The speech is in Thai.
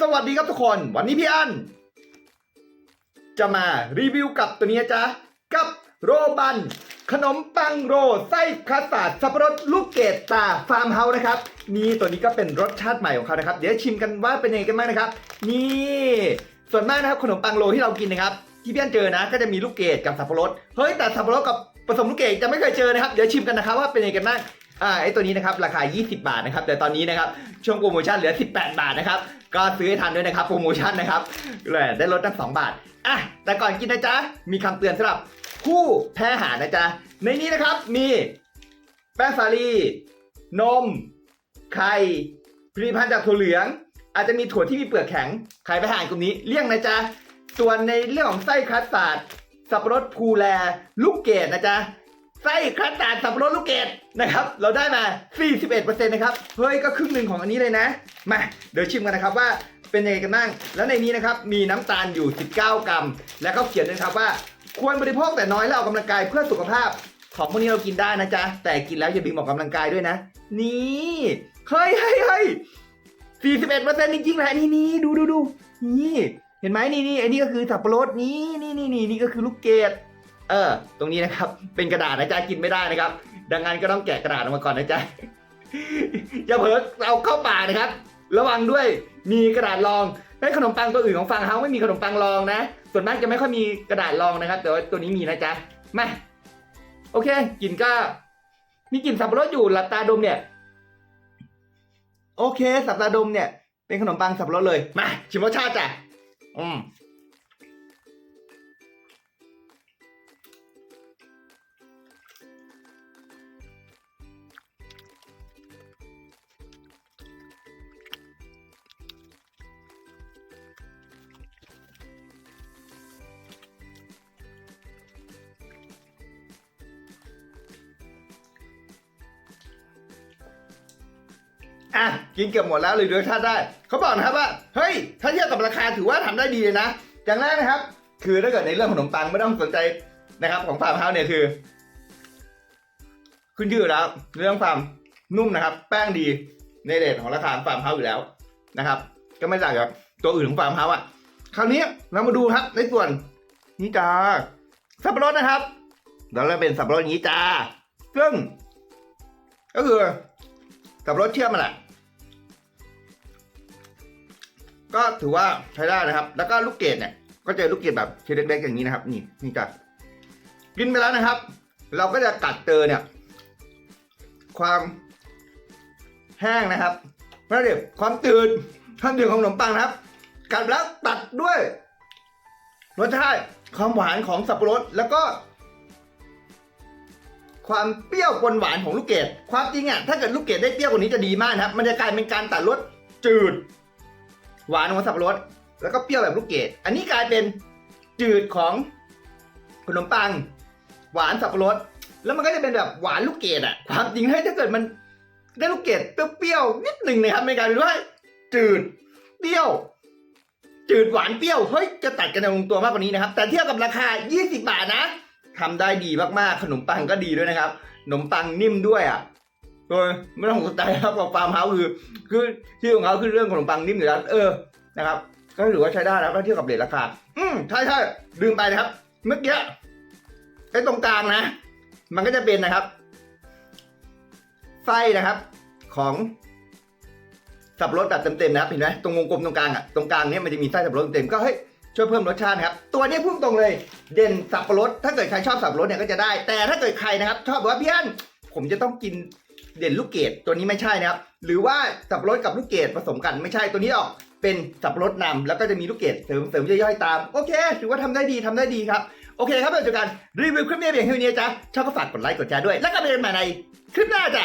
สวัสดีครับทุกคน วันนี้พี่อัน จะมารีวิวกับตัวนี้จ๊ะกับโรบัน ขนมปังโรไส้คัสตาร์ดสับปะรดลูกเกดตาฟาร์มเฮาส์นะครับ นี่ตัวนี้ก็เป็นรสชาติใหม่ของเขานะครับ เดี๋ยวชิมกันว่าเป็นยังไงกันบ้างนะครับ นี่ ส่วนมากนะครับขนมปังโรที่เรากินนะครับ ที่พี่อันเจอนะ ก็จะมีลูกเกดกับสับปะรดเฮ้ยแต่สับปะรดกับผสมลูกเกดจะไม่เคยเจอนะครับ เดี๋ยวชิมกันนะครับว่าเป็นยังไงกันบ้าง อ่าไอตัวนี้นะครับราคา 20 บาทนะครับแต่ตอนนี้นะครับช่วงโปรโมชั่นเหลือ 18 บาทนะครับก็ซื้อให้ทันด้วยนะครับโปรโมชั่นนะครับเลยได้ลดตั้ง 2 บาทอะแต่ก่อนกินนะจ๊ะมีคำเตือนสำหรับผู้แพ้อาหารนะจ๊ะในนี้นะครับมีแป้งสาลีนม ไข่ผลิตภัณฑ์จากถั่วเหลือง อาจจะมีถั่วที่มีเปลือกแข็งใครไปหารกลุ่มนี้เลี่ยงนะจ๊ะส่วนในเรื่องของไส้คัสตาร์ดสับปะรดพูแลลูกเกดนะจ๊ะ ไส้คัสตาร์ดสับปะรดลูกเกดนะครับ เราได้มา 41%นะครับ เฮ้ย ก็ครึ่งหนึ่งของอันนี้เลยนะ มา เดี๋ยวชิมกันนะครับว่าเป็นยังไงกันบ้าง แล้วในนี้นะครับมีน้ำตาลอยู่ 19 กรัม แล้วก็เขียนด้วยนะครับว่า ควรบริโภคแต่น้อยแล้วออกกำลังกายเพื่อสุขภาพ ของพวกนี้เรากินได้นะจ๊ะ แต่กินแล้วอย่าลืมออกกำลังกายด้วยนะ นี่ เฮ้ยเฮ้ยเฮ้ย41%จริงๆนะนี่นี่ดูดูดูนี่ เห็นไหมนี่นี่ไอ้นี่ก็คือสับปะรดนี่นี่นี่นี่นี่ก็คือลูกเกด เออ ตรงนี้นะครับ เป็นกระดาษนะจ๊ะกินไม่ได้นะครับ ดังนั้นก็ต้องแกะกระดาษออกมาก่อนนะจ๊ะอย่าเผลอเอาเข้าปากนะครับ ระวังด้วยมีกระดาษรองให้ขนมปังตัวอื่นของฟังเฮาไม่มีขนมปังรองนะ ส่วนมากจะไม่ค่อยมีกระดาษรองนะครับ แต่ว่าตัวนี้มีนะจ๊ะมาโอเคกลิ่นก็ มีกลิ่นสับปะรดอยู่หลับตาดมเนี่ย โอเค สับตาดมเนี่ย เป็นขนมปังสับปะรดเลยมาชิมรสชาติจ้ะอืม อะกินเกือบหมดแล้วเลยดูรสชาติได้เขาบอกนะครับว่าเฮ้ยถ้าเทียบกับราคาถือว่าทำได้ดีเลยนะอย่างแรกนะครับ คือถ้าเกิดในเรื่องขนมปังไม่ต้องสนใจนะครับ ของฟาร์มเฮาส์เนี่ยคือ ขึ้นชื่อแล้ว เรื่องความนุ่มนะครับ แป้งดีในเรทของราคาฟาร์มเฮาส์อยู่แล้วนะครับ ก็ไม่ต่างจากตัวอื่นของฟาร์มเฮาส์อะคราวนี้เรามาดูครับในส่วนนี้จ้าสับปะรดนะครับแล้วเราเป็นสับปะรดอย่างนี้จ้าซึ่งก็คือสับปะรดเชื่อมมาแหละ ก็ถือว่าใช้ได้นะครับ แล้วก็ลูกเกดเนี่ย ก็เจอลูกเกดแบบชิ้นเล็กๆอย่างนี้นะครับ นี่นี่จ้ะกินไปแล้วนะครับ เราก็จะกัดเจอเนี่ย ความแห้งนะครับเพราะเดี๋ยวความตื่นความตื่นของขนมปังนะครับ กัดแล้วตัดด้วยรสชาติความหวานของสับปะรดแล้วก็ ความเปรี้ยวปนหวานของลูกเกดความจริงอะถ้าเกิดลูกเกดได้เปรี้ยวกว่านี้จะดีมากนะครับ มันจะกลายเป็นการตัดรสจืด หวานของสับปะรด แล้วก็เปรี้ยวแบบลูกเกดอันนี้กลายเป็นจืดของขนมปัง หวานสับปะรด แล้วมันก็จะเป็นแบบหวานลูกเกดอะความจริงให้ถ้าเกิดมันได้ลูกเกดเปรี้ยวๆนิดหนึ่งนะครับไม่กลายเป็นว่าจืดเปรี้ยว จืดหวานเปรี้ยวเฮ้ยจะตัดกันในลงตัวมากกว่านี้นะครับ แต่เทียบกับราคา 20 บาทนะทำได้ดีมากๆขนมปังก็ดีด้วยนะครับขนมปังนิ่มด้วยอะ โดยไม่ต้องสนใจครับกับฟาร์มเฮาส์คือ คือที่ของเขาคือเรื่องขนมปังนิ่มอยู่แล้วเออนะครับ ก็ถือว่าใช้ได้แล้วถ้าเทียบกับเรทราคา อืมใช่ใช่ลืมไปนะครับ เมื่อกี้ไอ้ตรงกลางนะ มันก็จะเป็นนะครับไส้นะครับ ของสับปะรดแบบเต็มๆนะครับเห็นไหมตรงวงกลมตรงกลางอะตรงกลางเนี้ยมันจะมีไส้สับปะรดเต็มก็เฮ้ยช่วยเพิ่มรสชาตินะครับ ตัวนี้พุ่งตรงเลย เด่นสับปะรด ถ้าเกิดใครชอบสับปะรดเนี่ยก็จะได้ แต่ถ้าเกิดใครนะครับ ชอบแบบว่าพี่อันผมจะต้องกิน เด่นลูกเกดตัวนี้ไม่ใช่นะครับ หรือว่าสับปะรดกับลูกเกดผสมกันไม่ใช่ตัวนี้ออกเป็นสับปะรดนำแล้วก็จะมีลูกเกดเสริมเสริมย่อยๆตามโอเคถือว่าทำได้ดีทำได้ดีครับโอเคครับเราเจอกันรีวิวคลิปนี้เพียงเท่านี้จ้ะชอบก็ฝากกดไลค์กดแชร์ด้วย แล้วก็ไปเจอกันใหม่ในคลิปหน้าจ้ะ